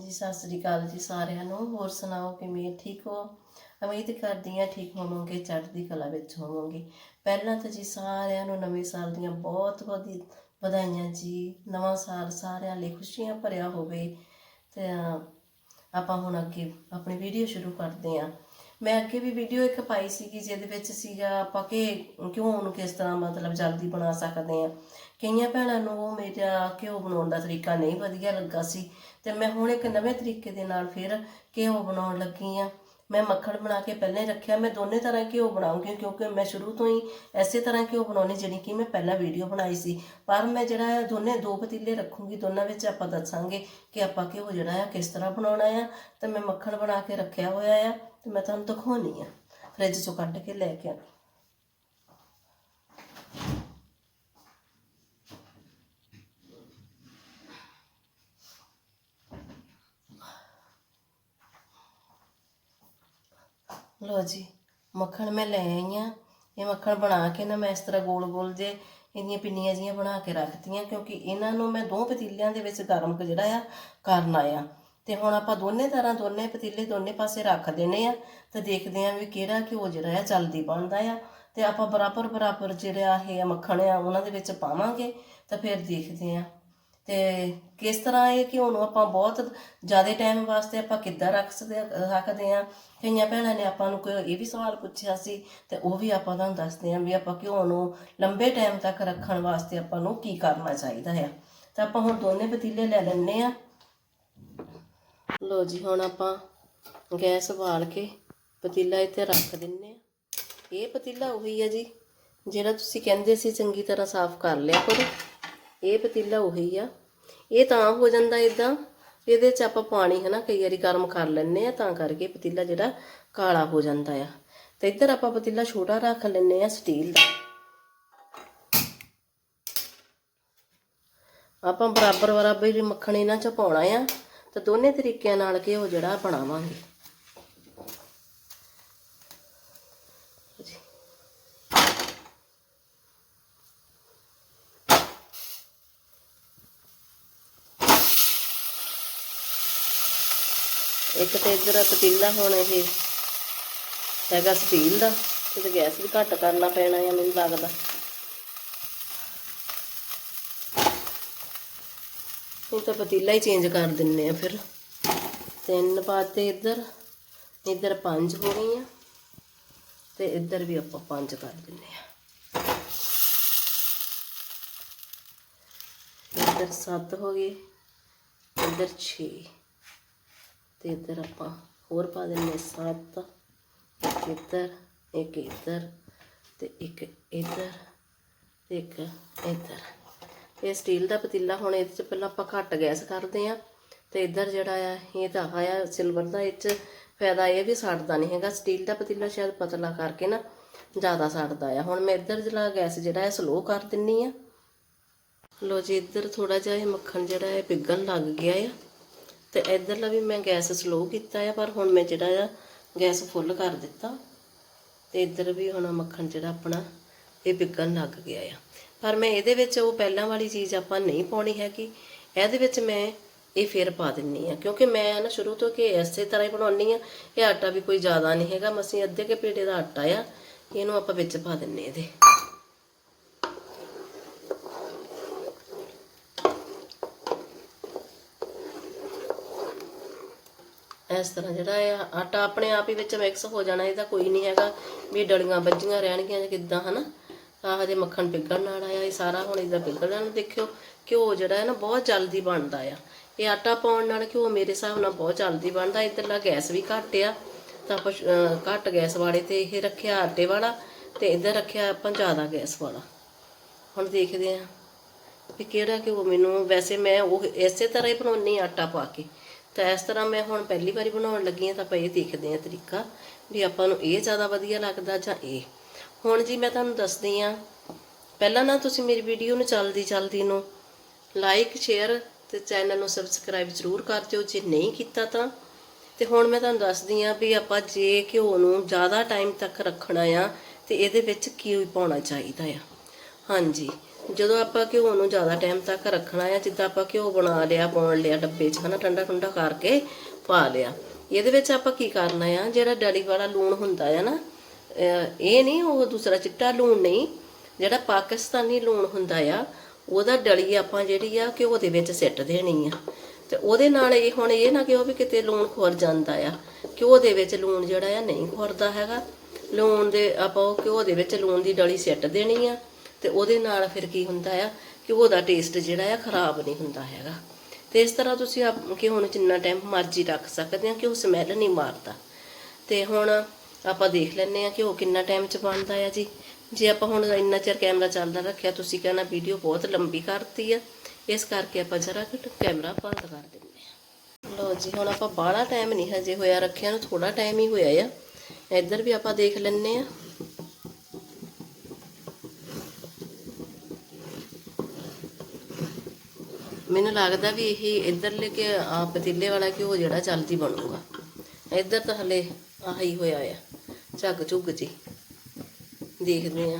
ਜੀ, ਸਤਿ ਸ੍ਰੀ ਅਕਾਲ ਜੀ ਸਾਰਿਆਂ ਨੂੰ। ਹੋਰ ਸੁਣਾਓ, ਕਿਵੇਂ ਠੀਕ ਹੋ? ਉਮੀਦ ਕਰਦੀ ਹਾਂ ਠੀਕ ਹੋਵੋਗੇ, ਚੜ੍ਹਦੀ ਕਲਾ ਵਿੱਚ ਹੋਵੋਗੇ। ਪਹਿਲਾਂ ਤਾਂ ਜੀ ਸਾਰਿਆਂ ਨੂੰ ਨਵੇਂ ਸਾਲ ਦੀਆਂ ਬਹੁਤ ਬਹੁਤ ਵਧਾਈਆਂ ਜੀ। ਨਵਾਂ ਸਾਲ ਸਾਰਿਆਂ ਲਈ ਖੁਸ਼ੀਆਂ ਭਰਿਆ ਹੋਵੇ। ਤੇ ਆਪਾਂ ਹੁਣ ਅੱਗੇ ਆਪਣੀ ਵੀਡੀਓ ਸ਼ੁਰੂ ਕਰਦੇ ਹਾਂ। ਮੈਂ ਅੱਗੇ ਵੀ ਵੀਡੀਓ ਇੱਕ ਪਾਈ ਸੀਗੀ, ਜਿਹਦੇ ਵਿੱਚ ਸੀਗਾ ਆਪਾਂ ਕਿ ਕਿਉਂ ਉਹਨੂੰ ਕਿਸ ਤਰ੍ਹਾਂ ਮਤਲਬ ਜਲਦੀ ਬਣਾ ਸਕਦੇ ਆ ਕਈਆਂ ਭੈਣਾਂ ਨੂੰ ਉਹ ਮੇਰਾ ਘਿਓ ਬਣਾਉਣ ਦਾ ਤਰੀਕਾ ਨਹੀਂ ਵਧੀਆ ਲੱਗਾ ਸੀ। ਤੇ ਮੈਂ ਹੁਣ ਇੱਕ ਨਵੇਂ ਤਰੀਕੇ ਦੇ ਨਾਲ ਫਿਰ ਘਿਓ ਬਣਾਉਣ ਲੱਗੀ ਆ। ਮੈਂ ਮੱਖਣ ਬਣਾ ਕੇ ਪਹਿਲਾਂ ਹੀ ਰੱਖਿਆ, ਮੈਂ ਦੋਨੇ ਤਰ੍ਹਾਂ ਘਿਓ ਬਣਾਉਂਗੀ ਕਿਉਂਕਿ ਮੈਂ ਸ਼ੁਰੂ ਤੋਂ ਹੀ ਐਸੇ ਤਰ੍ਹਾਂ ਘਿਓ ਬਣਾਉਣੀ ਜਿਹੜੀ ਕਿ ਮੈਂ ਪਹਿਲਾਂ ਵੀਡੀਓ ਬਣਾਈ ਸੀ। ਪਰ ਮੈਂ ਜਿਹੜਾ ਹੈ ਦੋਨੇ, ਦੋ ਪਤੀਲੇ ਰੱਖੂੰਗੀ, ਦੋਨਾਂ ਵਿੱਚ ਆਪਾਂ ਦੱਸਾਂਗੇ ਕਿ ਆਪਾਂ ਘਿਓ ਜਿਹੜਾ ਆ ਕਿਸ ਤਰ੍ਹਾਂ ਬਣਾਉਣਾ ਆ। ਤੇ ਮੈਂ ਮੱਖਣ ਬਣਾ ਕੇ ਰੱਖਿਆ ਹੋਇਆ ਆ, ਤੇ ਮੈਂ ਤੁਹਾਨੂੰ ਦਿਖਾਉਣੀ ਆ। ਫ੍ਰਿਜ ਚੋਂ ਕੱਢ ਕੇ ਲੈ ਕੇ ਆਉਣੀ। ਲੋ ਜੀ, ਮੱਖਣ ਮੈਂ ਲੈ ਆਈ ਆ। ਇਹ ਮੱਖਣ ਬਣਾ ਕੇ ਨਾ ਮੈਂ ਇਸ ਤਰ੍ਹਾਂ ਗੋਲ ਗੋਲ ਜੇ ਇਹਦੀਆਂ ਪਿੰਨੀਆਂ ਜੀਆਂ ਬਣਾ ਕੇ ਰੱਖਤੀਆਂ, ਕਿਉਂਕਿ ਇਹਨਾਂ ਨੂੰ ਮੈਂ ਦੋ ਪਤੀਲਿਆਂ ਦੇ ਵਿੱਚ ਗਰਮ ਜਿਹੜਾ ਆ ਕਰਨਾ ਆ ਤੇ ਹੁਣ ਆਪਾਂ ਦੋਨੇ ਤਰ੍ਹਾਂ ਦੋਨੇ ਪਤੀਲੇ ਦੋਨੇ ਪਾਸੇ ਰੱਖ ਦੇਣੇ ਆ, ਤੇ ਦੇਖਦੇ ਆ ਵੀ ਕਿਹੜਾ ਘਿਓ ਜਿਹੜਾ ਆ ਜਲਦੀ ਬਣਦਾ ਆ। ਤੇ ਆਪਾਂ ਬਰਾਬਰ ਬਰਾਬਰ ਜਿਹੜਾ ਇਹ ਮੱਖਣ ਆ, ਉਹਨਾਂ ਦੇ ਵਿੱਚ ਪਾਵਾਂਗੇ, ਤਾਂ ਫਿਰ ਦੇਖਦੇ ਆ ਤੇ ਕਿਸ ਤਰ੍ਹਾਂ ਇਹ ਘਿਓ ਨੂੰ ਆਪਾਂ ਬਹੁਤ ਜ਼ਿਆਦਾ ਟਾਈਮ ਵਾਸਤੇ ਆਪਾਂ ਕਿੱਦਾਂ ਰੱਖ ਸਕਦੇ ਰੱਖਦੇ ਆ? ਕਈਆਂ ਭੈਣਾਂ ਨੇ ਆਪਾਂ ਨੂੰ ਕੋਈ ਇਹ ਵੀ ਸਵਾਲ ਪੁੱਛਿਆ ਸੀ ਤੇ ਉਹ ਵੀ ਆਪਾਂ ਤੁਹਾਨੂੰ ਦੱਸਦੇ ਆ ਵੀ ਆਪਾਂ ਘਿਓ ਨੂੰ ਲੰਬੇ ਟਾਈਮ ਤੱਕ ਰੱਖਣ ਵਾਸਤੇ ਆਪਾਂ ਨੂੰ ਕੀ ਕਰਨਾ ਚਾਹੀਦਾ ਹੈ। ਤਾਂ ਆਪਾਂ ਹੁਣ ਦੋਨੇ ਪਤੀਲੇ ਲੈ ਲੈਣੇ ਆ। ਲੋ ਜੀ, ਹੁਣ ਆਪਾਂ ਗੈਸ ਬਾਲ ਕੇ ਪਤੀਲਾ ਇੱਥੇ ਰੱਖ ਦਿੰਨੇ ਆ। ਇਹ ਪਤੀਲਾ ਉਹੀ ਹੈ ਜੀ, ਜਿਹੜਾ ਤੁਸੀਂ ਕਹਿੰਦੇ ਸੀ ਚੰਗੀ ਤਰ੍ਹਾਂ ਸਾਫ਼ ਕਰ ਲਿਆ ਕਰੋ। ਇਹ ਪਤੀਲਾ ਉਹੀ ਆ। ਇਹ ਤਾਂ ਹੋ ਜਾਂਦਾ ਇਦਾਂ ਇਹਦੇ 'ਚ ਆਪਾਂ ਪਾਣੀ ਹੈ ਕਈ ਵਾਰੀ ਗਰਮ ਕਰ ਲੈਂਦੇ ਆ, ਤਾਂ ਕਰਕੇ ਪਤੀਲਾ ਜਿਹੜਾ ਕਾਲਾ ਹੋ ਜਾਂਦਾ ਆ। ਤੇ ਇੱਧਰ ਆਪਾਂ ਪਤੀਲਾ ਛੋਟਾ ਰੱਖ ਲੈਂਦੇ ਆ ਸਟੀਲ ਦਾ। ਆਪਾਂ ਬਰਾਬਰ ਬਰਾਬਰ ਮੱਖਣ ਇਹਨਾਂ 'ਚ ਪਾਉਣਾ ਆ, ਤੇ ਦੋਨੇ ਤਰੀਕਿਆਂ ਨਾਲ ਘਿਓ ਜਿਹੜਾ ਬਣਾਵਾਂਗੇ। ਇੱਕ ਤੇ ਇਧਰ ਪਤੀਲਾ ਹੁਣ ਇਹ ਹੈਗਾ ਸਟੀਲ ਦਾ, ਤੇ ਗੈਸ ਵੀ ਘੱਟ ਕਰਨਾ ਪੈਣਾ ਆ, ਮੈਨੂੰ ਲੱਗਦਾ। ਹੁਣ ਤਾਂ ਪਤੀਲਾ ਹੀ ਚੇਂਜ ਕਰ ਦਿੰਨੇ ਆ ਫਿਰ। ਤਿੰਨ ਪਾਤੇ ਇੱਧਰ ਇੱਧਰ ਪੰਜ ਹੋ ਗਈਆਂ ਤੇ ਇੱਧਰ ਵੀ ਆਪਾਂ ਪੰਜ ਕਰ ਦਿੰਨੇ ਆ। ਇੱਧਰ 7 ਹੋ ਗਏ, ਇੱਧਰ 6 ਤੇ ਇੱਧਰ ਆਪਾਂ ਹੋਰ ਪਾ ਦਿੰਨੇ 7 ਇੱਕ ਇੱਧਰ ਇੱਕ ਇੱਧਰ ਤੇ ਇੱਕ ਇੱਧਰ ਤੇ ਇੱਕ ਇੱਧਰ। ਇਹ ਸਟੀਲ ਦਾ ਪਤੀਲਾ ਹੁਣ ਇਹਦੇ 'ਚ ਪਹਿਲਾਂ ਆਪਾਂ ਘੱਟ ਗੈਸ ਕਰਦੇ ਆ ਤੇ ਇੱਧਰ ਜਿਹੜਾ ਆ, ਇਹ ਤਾਂ ਆਇਆ ਸਿਲਵਰ ਦਾ, ਇਹ 'ਚ ਫਾਇਦਾ ਇਹ ਵੀ ਸੜਦਾ ਨਹੀਂ ਹੈਗਾ। ਸਟੀਲ ਦਾ ਪਤੀਲਾ ਸ਼ਾਇਦ ਪਤਲਾ ਕਰਕੇ ਨਾ ਜ਼ਿਆਦਾ ਸੜਦਾ ਆ। ਹੁਣ ਮੈਂ ਇੱਧਰ ਜਿਹੜਾ ਗੈਸ ਜਿਹੜਾ ਹੈ ਸਲੋ ਕਰ ਦਿੰਨੀ ਆ। ਲੋ ਜੀ, ਇੱਧਰ ਥੋੜਾ ਜਿਹਾ ਇਹ ਮੱਖਣ ਜਿਹੜਾ ਹੈ ਪਿਘਲਣ ਲੱਗ ਗਿਆ ਆ। ਤੇ ਇੱਧਰਲਾ ਵੀ ਮੈਂ ਗੈਸ ਸਲੋ ਕੀਤਾ ਆ, ਪਰ ਹੁਣ ਮੈਂ ਜਿਹੜਾ ਆ ਗੈਸ ਫੁੱਲ ਕਰ ਦਿੱਤਾ। ਤੇ ਇੱਧਰ ਵੀ ਹੁਣ ਮੱਖਣ ਜਿਹੜਾ ਆਪਣਾ, ਇਹ ਪਿਘਲਣ ਲੱਗ ਗਿਆ ਆ। ਪਰ ਮੈਂ ਇਹਦੇ ਵਿੱਚ ਉਹ ਪਹਿਲਾਂ ਵਾਲੀ ਚੀਜ਼ ਆਪਾਂ ਨਹੀਂ ਪਾਉਣੀ ਹੈਗੀ। ਇਹਦੇ ਵਿੱਚ ਮੈਂ ਇਹ ਫਿਰ ਪਾ ਦਿੰਨੀ ਆ, ਕਿਉਂਕਿ ਮੈਂ ਨਾ ਸ਼ੁਰੂ ਤੋਂ ਕਿ ਇਸੇ ਤਰ੍ਹਾਂ ਹੀ ਬਣਾਉਣੀ ਆ। ਇਹ ਆਟਾ ਵੀ ਕੋਈ ਜ਼ਿਆਦਾ ਨਹੀਂ ਹੈਗਾ, ਮਸੀਂ ਅੱਧੇ ਕੇ ਪੇੜੇ ਦਾ ਆਟਾ ਆ, ਇਹਨੂੰ ਆਪਾਂ ਵਿੱਚ ਪਾ ਦਿੰਨੇ ਇਹਦੇ। ਇਸ ਤਰ੍ਹਾਂ ਜਿਹੜਾ ਆ ਆਟਾ ਆਪਣੇ ਆਪ ਹੀ ਵਿੱਚ ਮਿਕਸ ਹੋ ਜਾਣਾ, ਇਹਦਾ ਕੋਈ ਨਹੀਂ ਹੈਗਾ ਵੀ ਡਲੀਆਂ ਵੱਜੀਆਂ ਰਹਿਣਗੀਆਂ ਜਾਂ ਕਿੱਦਾਂ, ਹਨਾ? ਆਹ ਜੇ ਮੱਖਣ ਪਿਘਲਣ ਵਾਲਾ ਆ, ਇਹ ਸਾਰਾ ਹੁਣ ਇਹਦਾ ਪਿਘਲ ਦੇਖਿਓ। ਘਿਓ ਜਿਹੜਾ ਹੈ ਨਾ, ਬਹੁਤ ਜਲਦੀ ਬਣਦਾ ਆ। ਇਹ ਆਟਾ ਪਾਉਣ ਨਾਲ ਘਿਓ ਮੇਰੇ ਹਿਸਾਬ ਨਾਲ ਬਹੁਤ ਜਲਦੀ ਬਣਦਾ, ਇੱਧਰਲਾ ਗੈਸ ਵੀ ਘੱਟ ਆ। ਤਾਂ ਆਪਾਂ ਘੱਟ ਗੈਸ ਵਾਲੇ ਤੇ ਇਹ ਰੱਖਿਆ ਆਟੇ ਵਾਲਾ ਤੇ ਇੱਧਰ ਰੱਖਿਆ ਆਪਾਂ ਜ਼ਿਆਦਾ ਗੈਸ ਵਾਲਾ। ਹੁਣ ਦੇਖਦੇ ਆ ਵੀ ਕਿਹੜਾ ਘਿਓ ਮੈਨੂੰ, ਵੈਸੇ ਮੈਂ ਉਹ ਇਸੇ ਤਰ੍ਹਾਂ ਹੀ ਬਣਾਉਣੀ ਆਟਾ ਪਾ ਕੇ। ਤਾਂ ਇਸ ਤਰ੍ਹਾਂ ਮੈਂ ਹੁਣ ਪਹਿਲੀ ਵਾਰੀ ਬਣਾਉਣ ਲੱਗੀ ਹਾਂ ਤਾਂ ਆਪਾਂ ਇਹ ਦੇਖਦੇ ਹਾਂ ਤਰੀਕਾ ਵੀ ਆਪਾਂ ਨੂੰ ਇਹ ਜ਼ਿਆਦਾ ਵਧੀਆ ਲੱਗਦਾ ਜਾਂ ਇਹ। ਹੁਣ ਜੀ ਮੈਂ ਤੁਹਾਨੂੰ ਦੱਸਦੀ ਹਾਂ, ਪਹਿਲਾਂ ਨਾ ਤੁਸੀਂ ਮੇਰੀ ਵੀਡੀਓ ਨੂੰ ਚੱਲਦੀ ਚੱਲਦੀ ਨੂੰ ਲਾਈਕ ਸ਼ੇਅਰ ਤੇ ਚੈਨਲ ਨੂੰ ਸਬਸਕ੍ਰਾਈਬ ਜ਼ਰੂਰ ਕਰ ਦਿਓ, ਜੇ ਨਹੀਂ ਕੀਤਾ ਤਾਂ। ਤੇ ਹੁਣ ਮੈਂ ਤੁਹਾਨੂੰ ਦੱਸਦੀ ਆ ਵੀ ਆਪਾਂ ਜੇ ਘਿਓ ਨੂੰ ਜ਼ਿਆਦਾ ਟਾਈਮ ਤੱਕ ਰੱਖਣਾ ਆ ਤੇ ਇਹਦੇ ਵਿੱਚ ਕੀ ਪਾਉਣਾ ਚਾਹੀਦਾ ਆ। ਹਾਂਜੀ। ਜਦੋਂ ਆਪਾਂ ਘਿਓ ਨੂੰ ਜ਼ਿਆਦਾ ਟਾਈਮ ਤੱਕ ਰੱਖਣਾ ਆ ਜਿੱਦਾਂ ਆਪਾਂ ਘਿਓ ਬਣਾ ਲਿਆ, ਪਾਉਣ ਲਿਆ ਡੱਬੇ 'ਚ, ਹਨਾ ਠੰਡਾ ਠੰਡਾ ਕਰਕੇ ਪਾ ਲਿਆ। ਇਹਦੇ ਵਿੱਚ ਆਪਾਂ ਕੀ ਕਰਨਾ ਆ, ਜਿਹੜਾ ਡਲੀ ਵਾਲਾ ਲੂਣ ਹੁੰਦਾ ਆ ਨਾ ਇਹ ਨਹੀਂ, ਉਹ ਦੂਸਰਾ ਚਿੱਟਾ ਲੂਣ ਨਹੀਂ, ਜਿਹੜਾ ਪਾਕਿਸਤਾਨੀ ਲੂਣ ਹੁੰਦਾ ਆ, ਉਹਦਾ ਡਲੀ ਆਪਾਂ ਜਿਹੜੀ ਆ ਘਿਓ ਦੇ ਵਿੱਚ ਸਿੱਟ ਦੇਣੀ ਆ। ਤੇ ਉਹਦੇ ਨਾਲ ਇਹ ਹੁਣ ਇਹ ਨਾ ਕਿਹੋ ਵੀ ਕਿਤੇ ਲੂਣ ਖੁਰ ਜਾਂਦਾ ਆ। ਘਿਓ ਦੇ ਵਿੱਚ ਲੂਣ ਜਿਹੜਾ ਆ ਨਹੀਂ ਖੁਰਦਾ ਹੈਗਾ। ਲੂਣ ਦੇ ਆਪਾਂ ਉਹ ਘਿਓ ਦੇ ਵਿੱਚ ਲੂਣ ਦੀ ਡਲੀ ਸਿੱਟ ਦੇਣੀ ਆ। ਤੇ ਉਹਦੇ ਨਾਲ ਫਿਰ ਕੀ ਹੁੰਦਾ ਆ ਘਿਓ ਦਾ ਟੇਸਟ ਜਿਹੜਾ ਆ ਖਰਾਬ ਨਹੀਂ ਹੁੰਦਾ ਹੈਗਾ। ਤੇ ਇਸ ਤਰ੍ਹਾਂ ਤੁਸੀਂ ਆਪ ਘਿਓ ਨੂੰ ਜਿੰਨਾ ਟਾਈਮ ਮਰਜ਼ੀ ਰੱਖ ਸਕਦੇ ਆ ਕਿ ਉਹ ਸਮੈਲ ਨਹੀਂ ਮਾਰਦਾ। ਤੇ ਹੁਣ ਆਪਾਂ ਦੇਖ ਲੈਂਦੇ ਆ ਕਿ ਉਹ ਕਿੰਨਾ ਟਾਈਮ ਚ ਬਣਦਾ ਆ ਜੀ। ਜੇ ਆਪਾਂ ਹੁਣ ਇੰਨਾ ਚਿਰ ਕੈਮਰਾ ਚੱਲਦਾ ਰੱਖਿਆ, ਤੁਸੀਂ ਕਹਿਣਾ ਵੀਡੀਓ ਬਹੁਤ ਲੰਬੀ ਕਰਤੀ ਆ। ਇਸ ਕਰਕੇ ਆਪਾਂ ਜਰਾ ਕਿ ਕੈਮਰਾ ਬੰਦ ਕਰ ਦਿੰਦੇ ਆ। ਲੋ ਜੀ, ਹੁਣ ਆਪਾਂ ਬਾਹਲਾ ਟਾਈਮ ਨਹੀਂ ਹਜੇ ਹੋਇਆ, ਰੱਖਿਆ ਨੂੰ ਥੋੜਾ ਟਾਈਮ ਹੀ ਹੋਇਆ ਆ। ਇੱਧਰ ਵੀ ਆਪਾਂ ਦੇਖ ਲੈਂਦੇ ਆ। ਮੈਨੂੰ ਲੱਗਦਾ ਵੀ ਇਹ ਇੱਧਰਲੇ ਕਿ ਪਤੀਲੇ ਵਾਲਾ ਘਿਓ ਜਿਹੜਾ ਜਲਦੀ ਬਣੂਗਾ। ਇੱਧਰ ਤਾਂ ਹਲੇ ਆਹੀ ਹੋਇਆ ਆ, ਝੱਗ ਝੁੱਗ ਜੀ। ਦੇਖਦੇ ਆ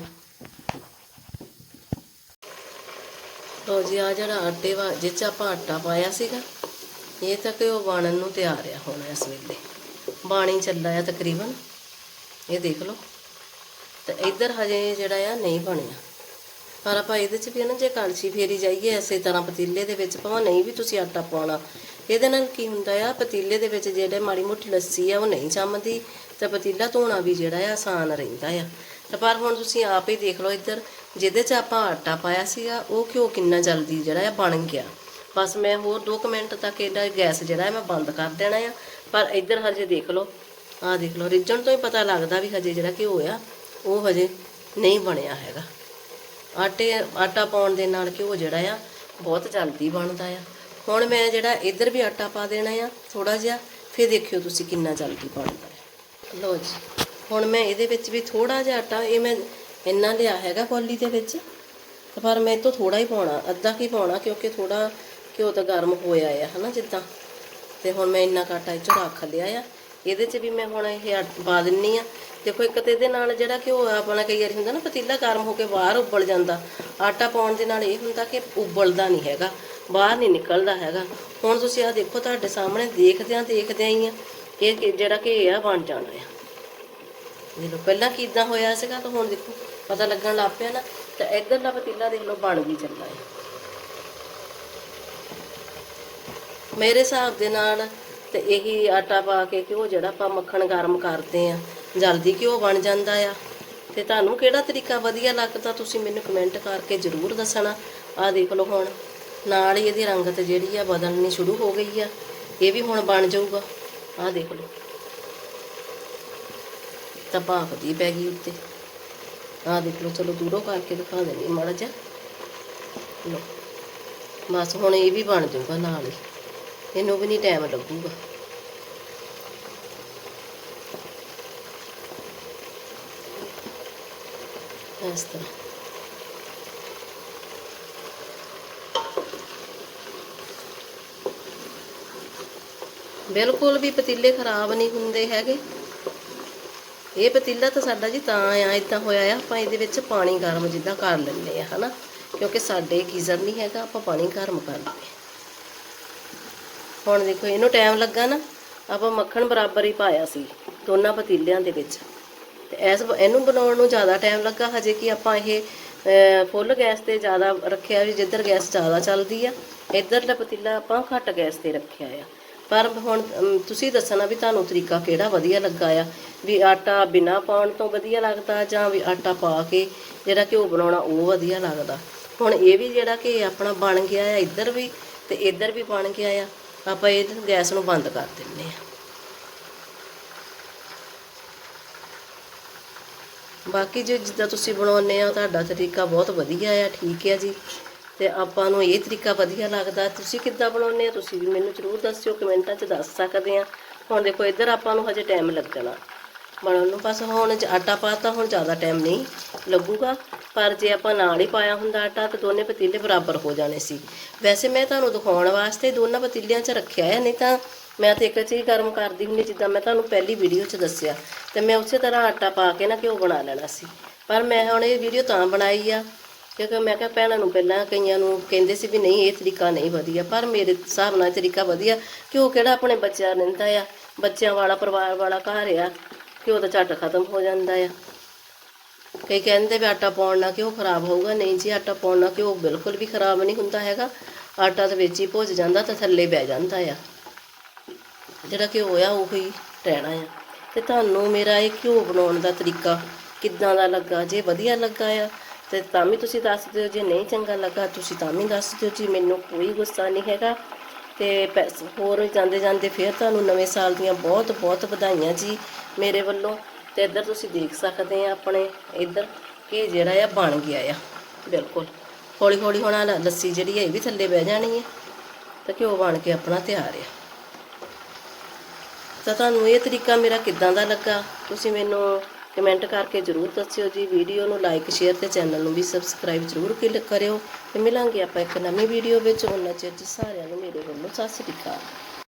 ਲੋ ਜੀ ਆ ਜਿਹੜਾ ਆਟੇ ਵਾ, ਜਿਹ 'ਚ ਆਪਾਂ ਆਟਾ ਪਾਇਆ ਸੀਗਾ, ਇਹ ਤਾਂ ਘਿਓ ਬਣਨ ਨੂੰ ਤਿਆਰ ਆ ਹੁਣ ਇਸ ਵੇਲੇ। ਬਾਣੀ ਚੱਲਾ ਆ ਤਕਰੀਬਨ। ਇਹ ਦੇਖ ਲਓ। ਤੇ ਇੱਧਰ ਹਜੇ ਜਿਹੜਾ ਆ ਨਹੀਂ ਬਣਿਆ। ਪਰ ਆਪਾਂ ਇਹਦੇ 'ਚ ਵੀ ਨਾ, ਜੇ ਕਲਛੀ ਫੇਰੀ ਜਾਈਏ, ਐਸੇ ਤਰ੍ਹਾਂ ਪਤੀਲੇ ਦੇ ਵਿੱਚ ਭਾਵੇਂ ਨਹੀਂ ਵੀ ਤੁਸੀਂ ਆਟਾ ਪਾਉਣਾ ਇਹਦੇ ਨਾਲ ਕੀ ਹੁੰਦਾ ਆ, ਪਤੀਲੇ ਦੇ ਵਿੱਚ ਜਿਹੜੇ ਮਾੜੀ ਮੋਟੀ ਲੱਸੀ ਆ, ਉਹ ਨਹੀਂ ਜੰਮਦੀ, ਤੇ ਪਤੀਲਾ ਧੋਣਾ ਵੀ ਜਿਹੜਾ ਆ ਆਸਾਨ ਰਹਿੰਦਾ ਆ। ਤੇ ਪਰ ਹੁਣ ਤੁਸੀਂ ਆਪ ਹੀ ਦੇਖ ਲਓ ਇੱਧਰ, ਜਿਹਦੇ 'ਚ ਆਪਾਂ ਆਟਾ ਪਾਇਆ ਸੀਗਾ, ਉਹ ਘਿਓ ਕਿੰਨਾ ਜਲਦੀ ਜਿਹੜਾ ਆ ਬਣ ਗਿਆ। ਬਸ ਮੈਂ ਹੋਰ 2 ਮਿੰਟ ਤੱਕ ਇਹਦਾ ਗੈਸ ਜਿਹੜਾ ਹੈ ਮੈਂ ਬੰਦ ਕਰ ਦੇਣਾ ਆ। ਪਰ ਇੱਧਰ ਹਜੇ ਦੇਖ ਲਓ, ਆਹ ਦੇਖ ਲਓ, ਰਿੱਝਣ ਤੋਂ ਹੀ ਪਤਾ ਲੱਗਦਾ ਵੀ ਹਜੇ ਜਿਹੜਾ ਘਿਓ ਆ, ਉਹ ਹਜੇ ਨਹੀਂ ਬਣਿਆ ਹੈਗਾ। ਆਟੇ, ਆਟਾ ਪਾਉਣ ਦੇ ਨਾਲ ਘਿਓ ਜਿਹੜਾ ਆ, ਬਹੁਤ ਜਲਦੀ ਬਣਦਾ ਆ। ਹੁਣ ਮੈਂ ਜਿਹੜਾ ਇੱਧਰ ਵੀ ਆਟਾ ਪਾ ਦੇਣਾ ਆ ਥੋੜਾ ਜਿਹਾ, ਫਿਰ ਦੇਖਿਓ ਤੁਸੀਂ ਕਿੰਨਾ ਜਲਦੀ ਬਣਦਾ ਹੈ ਲਓ ਜੀ, ਹੁਣ ਮੈਂ ਇਹਦੇ ਵਿੱਚ ਵੀ ਥੋੜਾ ਜਿਹਾ ਆਟਾ, ਇਹ ਮੈਂ ਇੰਨਾ ਲਿਆ ਹੈਗਾ ਕੋਲੀ ਦੇ ਵਿੱਚ, ਤੇ ਪਰ ਮੈਂ ਇਹ ਤੋਂ ਥੋੜਾ ਹੀ ਪਾਉਣਾ, ਅੱਧਾ ਕੀ ਪਾਉਣਾ, ਕਿਉਂਕਿ ਥੋੜਾ ਘਿਓ ਤਾਂ ਗਰਮ ਹੋਇਆ ਆ, ਹਨਾ ਜਿੱਦਾਂ। ਤੇ ਹੁਣ ਮੈਂ ਇੰਨਾ ਕਾਟਾ ਇਹ 'ਚ ਰੱਖ ਲਿਆ ਆ। ਇਹਦੇ 'ਚ ਵੀ ਮੈਂ ਹੁਣ ਇਹ ਪਾ ਦਿੰਨੀ ਆ। ਦੇਖੋ, ਇੱਕ ਤੇ ਇਹਦੇ ਨਾਲ ਜਿਹੜਾ ਘਿਓ ਆ ਆਪਣਾ ਕਈ ਵਾਰੀ ਹੁੰਦਾ ਨਾ, ਪਤੀਲਾ ਗਰਮ ਹੋ ਕੇ ਬਾਹਰ ਉੱਬਲ ਜਾਂਦਾ। ਆਟਾ ਪਾਉਣ ਦੇ ਨਾਲ ਇਹ ਹੁੰਦਾ ਕਿ ਉੱਬਲਦਾ ਨਹੀਂ ਹੈਗਾ, ਬਾਹਰ ਨਹੀਂ ਨਿਕਲਦਾ ਹੈਗਾ। ਹੁਣ ਤੁਸੀਂ ਆ ਦੇਖੋ, ਤੁਹਾਡੇ ਸਾਹਮਣੇ ਦੇਖਦਿਆਂ ਦੇਖਦਿਆਂ ਹੀ ਆ, ਇਹ ਕਿ ਜਿਹੜਾ ਕਿ ਇਹ ਆ ਬਣ ਜਾਣਾ ਆ। ਦੇਖ ਲਓ, ਪਹਿਲਾਂ ਕਿਦਾਂ ਹੋਇਆ ਸੀਗਾ ਤਾਂ ਹੁਣ ਦੇਖੋ, ਪਤਾ ਲੱਗਣ ਲੱਗ ਪਿਆ ਨਾ, ਤਾਂ ਇੱਧਰਲਾ ਪਤੀਲਾ ਦੇਖ ਲਓ, ਬਣ ਵੀ ਚੱਲਦਾ ਹੈ ਮੇਰੇ ਹਿਸਾਬ ਦੇ ਨਾਲ ਤੇ ਇਹੀ ਆਟਾ ਪਾ ਕੇ ਘਿਓ ਜਿਹੜਾ ਆਪਾਂ ਮੱਖਣ ਗਰਮ ਕਰਦੇ ਆ ਜਲਦੀ ਘਿਓ ਬਣ ਜਾਂਦਾ ਆ। ਤੇ ਤੁਹਾਨੂੰ ਕਿਹੜਾ ਤਰੀਕਾ ਵਧੀਆ ਲੱਗਦਾ ਤੁਸੀਂ ਮੈਨੂੰ ਕਮੈਂਟ ਕਰਕੇ ਜ਼ਰੂਰ ਦੱਸਣਾ। ਆਹ ਦੇਖ ਲਓ ਹੁਣ, ਨਾਲ ਹੀ ਇਹਦੀ ਰੰਗਤ ਜਿਹੜੀ ਆ ਬਦਲਣੀ ਸ਼ੁਰੂ ਹੋ ਗਈ ਆ। ਇਹ ਵੀ ਹੁਣ ਬਣ ਜਾਊਗਾ। ਆਹ ਦੇਖ ਲਓ। ਤਾਂ ਭਾਫ ਦੀ ਪੈ ਗਈ ਉੱਤੇ। ਆਹ ਦੇਖ ਲਓ, ਚਲੋ ਦੂਰੋਂ ਕਰਕੇ ਦਿਖਾ ਦਿੰਦੀ ਮਾੜਾ ਜਿਹਾ। ਲਓ। ਬਸ ਹੁਣ ਇਹ ਵੀ ਬਣ ਜਾਊਗਾ ਨਾਲ ਹੀ। ਇਹਨੂੰ ਵੀ ਨਹੀਂ ਟਾਈਮ ਲੱਗੂਗਾ। ਇਸ ਤਰ੍ਹਾਂ। ਬਿਲਕੁਲ ਵੀ ਪਤੀਲੇ ਖਰਾਬ ਨਹੀਂ ਹੁੰਦੇ ਹੈਗੇ। ਇਹ ਪਤੀਲਾ ਤਾਂ ਸਾਡਾ ਜੀ ਤਾਂ ਆ ਇਦਾਂ ਹੋਇਆ ਆ, ਆਪਾਂ ਇਹਦੇ ਵਿੱਚ ਪਾਣੀ ਗਰਮ ਜਿੱਦਾਂ ਕਰ ਲੈਂਦੇ ਆ, ਹਨਾ? ਕਿਉਂਕਿ ਸਾਡੇ ਗੀਜ਼ਰ ਨਹੀਂ ਹੈਗਾ, ਆਪਾਂ ਪਾਣੀ ਗਰਮ ਕਰ ਲੈਂਦੇ ਹੁਣ ਦੇਖੋ, ਇਹਨੂੰ ਟਾਈਮ ਲੱਗਾ ਨਾ, ਆਪਾਂ ਮੱਖਣ ਬਰਾਬਰ ਹੀ ਪਾਇਆ ਸੀ, ਦੋਨਾਂ ਪਤੀਲਿਆਂ ਦੇ ਵਿੱਚ। ਤੇ ਐਸ ਇਹਨੂੰ ਬਣਾਉਣ ਨੂੰ ਜ਼ਿਆਦਾ ਟਾਈਮ ਲੱਗਾ, ਹਜੇ ਕਿ ਆਪਾਂ ਇਹ ਫੁੱਲ ਗੈਸ ਤੇ ਜ਼ਿਆਦਾ ਰੱਖਿਆ ਵੀ, ਜਿੱਧਰ ਗੈਸ ਜ਼ਿਆਦਾ ਚੱਲਦੀ ਆ, ਇੱਧਰਲਾ ਪਤੀਲਾ ਆਪਾਂ ਘੱਟ ਗੈਸ ਤੇ ਰੱਖਿਆ ਆ। ਪਰ ਹੁਣ ਤੁਸੀਂ ਦੱਸਣਾ ਵੀ ਤੁਹਾਨੂੰ ਤਰੀਕਾ ਕਿਹੜਾ ਵਧੀਆ ਲੱਗਾ ਆ? ਵੀ ਆਟਾ ਬਿਨਾ ਪਾਉਣ ਤੋਂ ਵਧੀਆ ਲੱਗਦਾ, ਜਾਂ ਵੀ ਆਟਾ ਪਾ ਕੇ ਜਿਹੜਾ ਘਿਓ ਬਣਾਉਣਾ, ਉਹ ਵਧੀਆ ਲੱਗਦਾ? ਹੁਣ ਇਹ ਵੀ ਜਿਹੜਾ ਕਿ ਆਪਣਾ ਬਣ ਗਿਆ ਆ, ਇੱਧਰ ਵੀ, ਤੇ ਇੱਧਰ ਵੀ ਬਣ ਗਿਆ ਆ। ਆਪਾਂ ਇਹ ਗੈਸ ਨੂੰ ਬੰਦ ਕਰ ਦਿੰਨੇ ਆ ਬਾਕੀ ਜੋ ਜਿੱਦਾਂ ਤੁਸੀਂ ਬਣਾਉਂਦੇ ਆ, ਤੁਹਾਡਾ ਤਰੀਕਾ ਬਹੁਤ ਵਧੀਆ ਆ, ਠੀਕ ਹੈ ਜੀ। ਤੇ ਆਪਾਂ ਨੂੰ ਇਹ ਤਰੀਕਾ ਵਧੀਆ ਲੱਗਦਾ, ਤੁਸੀਂ ਕਿੱਦਾਂ ਬਣਾਉਂਦੇ ਆ, ਤੁਸੀਂ ਵੀ ਮੈਨੂੰ ਜ਼ਰੂਰ ਦੱਸਿਓ, ਕਮੈਂਟਾਂ 'ਚ ਦੱਸ ਸਕਦੇ ਆ। ਹੁਣ ਦੇਖੋ, ਇੱਧਰ ਆਪਾਂ ਨੂੰ ਹਜੇ ਟਾਈਮ ਲੱਗਣਾ ਬਣਨ ਨੂੰ ਬਸ ਹੁਣ ਜ- ਆਟਾ ਪਾਤਾ ਹੁਣ ਜ਼ਿਆਦਾ ਟਾਈਮ ਨਹੀਂ ਲੱਗੂਗਾ। ਪਰ ਜੇ ਆਪਾਂ ਨਾਲ ਹੀ ਪਾਇਆ ਹੁੰਦਾ ਆਟਾ ਤਾਂ ਦੋਨੇ ਪਤੀਲੇ ਬਰਾਬਰ ਹੋ ਜਾਣੇ ਸੀ। ਵੈਸੇ ਮੈਂ ਤੁਹਾਨੂੰ ਦਿਖਾਉਣ ਵਾਸਤੇ ਦੋਨਾਂ ਪਤੀਲਿਆਂ 'ਚ ਰੱਖਿਆ ਹੈ, ਨਹੀਂ ਤਾਂ ਮੈਂ ਤੇ ਇੱਕ ਚੀਜ਼ ਗਰਮ ਕਰਦੀ ਹੁੰਦੀ ਜਿੱਦਾਂ ਮੈਂ ਤੁਹਾਨੂੰ ਪਹਿਲੀ ਵੀਡੀਓ 'ਚ ਦੱਸਿਆ ਤੇ ਮੈਂ ਉਸੇ ਤਰ੍ਹਾਂ ਆਟਾ ਪਾ ਕੇ ਨਾ ਘਿਓ ਬਣਾ ਲੈਣਾ ਸੀ। ਪਰ ਮੈਂ ਹੁਣ ਇਹ ਵੀਡੀਓ ਤਾਂ ਬਣਾਈ ਆ ਕਿਉਂਕਿ ਮੈਂ ਕਿਹਾ ਭੈਣਾਂ ਨੂੰ ਪਹਿਲਾਂ ਕਈਆਂ ਨੂੰ ਕਹਿੰਦੇ ਸੀ ਵੀ ਨਹੀਂ, ਇਹ ਤਰੀਕਾ ਨਹੀਂ ਵਧੀਆ। ਪਰ ਮੇਰੇ ਹਿਸਾਬ ਨਾਲ ਤਰੀਕਾ ਵਧੀਆ। ਘਿਓ ਕਿਹੜਾ ਆਪਣੇ ਬੱਚਿਆਂ ਰਹਿੰਦਾ ਆ? ਬੱਚਿਆਂ ਵਾਲਾ, ਪਰਿਵਾਰ ਵਾਲਾ ਘਰ ਆ, ਘਿਓ ਤਾਂ ਝੱਟ ਖਤਮ ਹੋ ਜਾਂਦਾ ਆ। ਕਈ ਕਹਿੰਦੇ ਵੀ ਆਟਾ ਪਾਉਣ ਨਾਲ ਘਿਓ ਖਰਾਬ ਹੋਊਗਾ, ਨਹੀਂ ਜੀ ਆਟਾ ਪਾਉਣ ਨਾਲ ਘਿਓ ਬਿਲਕੁਲ ਵੀ ਖਰਾਬ ਨਹੀਂ ਹੁੰਦਾ ਹੈਗਾ। ਆਟਾ ਤਾਂ ਵਿੱਚ ਹੀ ਭੁੱਜ ਜਾਂਦਾ ਤਾਂ ਥੱਲੇ ਬਹਿ ਜਾਂਦਾ ਆ। ਜਿਹੜਾ ਘਿਓ ਆ, ਉਹੀ ਰਹਿਣਾ ਆ। ਤੇ ਤੁਹਾਨੂੰ ਮੇਰਾ ਇਹ ਘਿਓ ਬਣਾਉਣ ਦਾ ਤਰੀਕਾ ਕਿੱਦਾਂ ਦਾ ਲੱਗਾ? ਜੇ ਵਧੀਆ ਲੱਗਾ ਆ, ਤੇ ਤਾਂ ਵੀ ਤੁਸੀਂ ਦੱਸ ਦਿਓ। ਜੇ ਨਹੀਂ ਚੰਗਾ ਲੱਗਾ, ਤੁਸੀਂ ਤਾਂ ਵੀ ਦੱਸ ਦਿਓ ਜੀ। ਮੈਨੂੰ ਕੋਈ ਗੁੱਸਾ ਨਹੀਂ ਹੈਗਾ। ਤੇ ਪੈ- ਹੋਰ ਜਾਂਦੇ ਜਾਂਦੇ ਫਿਰ ਤੁਹਾਨੂੰ ਨਵੇਂ ਸਾਲ ਦੀਆਂ ਬਹੁਤ ਬਹੁਤ ਵਧਾਈਆਂ ਜੀ ਮੇਰੇ ਵੱਲੋਂ। ਤੇ ਇੱਧਰ ਤੁਸੀਂ ਦੇਖ ਸਕਦੇ ਆ ਆਪਣੇ ਇੱਧਰ ਕਿ ਜਿਹੜਾ ਆ ਬਣ ਗਿਆ ਆ। ਬਿਲਕੁਲ। ਹੌਲੀ ਹੌਲੀ ਹੁਣ ਲੱਸੀ ਜਿਹੜੀ ਹੈ ਇਹ ਵੀ ਥੱਲੇ ਬਹਿ ਜਾਣੀ ਹੈ ਤੇ ਘਿਓ ਬਣ ਕੇ ਆਪਣਾ ਤਿਆਰ ਆ। ਤਾਂ ਤੁਹਾਨੂੰ ਇਹ ਤਰੀਕਾ ਮੇਰਾ ਕਿੱਦਾਂ ਦਾ ਲੱਗਾ, ਤੁਸੀਂ ਮੈਨੂੰ ਕਮੈਂਟ ਕਰਕੇ ਜਰੂਰ ਦੱਸਿਓ ਜੀ। ਵੀਡੀਓ ਨੂੰ ਲਾਈਕ, ਸ਼ੇਅਰ ਤੇ ਚੈਨਲ ਨੂੰ ਵੀ ਸਬਸਕ੍ਰਾਈਬ ਜਰੂਰ ਕਿਲ- ਕਰਿਓ ਤੇ ਮਿਲਾਂਗੇ ਆਪਾਂ ਇੱਕ ਨਵੀਂ ਵੀਡੀਓ ਵਿੱਚ। ਉਹਨਾਂ ਚਿਰ ਸਾਰਿਆਂ ਨੂੰ ਮੇਰੇ ਵੱਲੋਂ ਸਤਿ ਸ੍ਰੀ ਅਕਾਲ।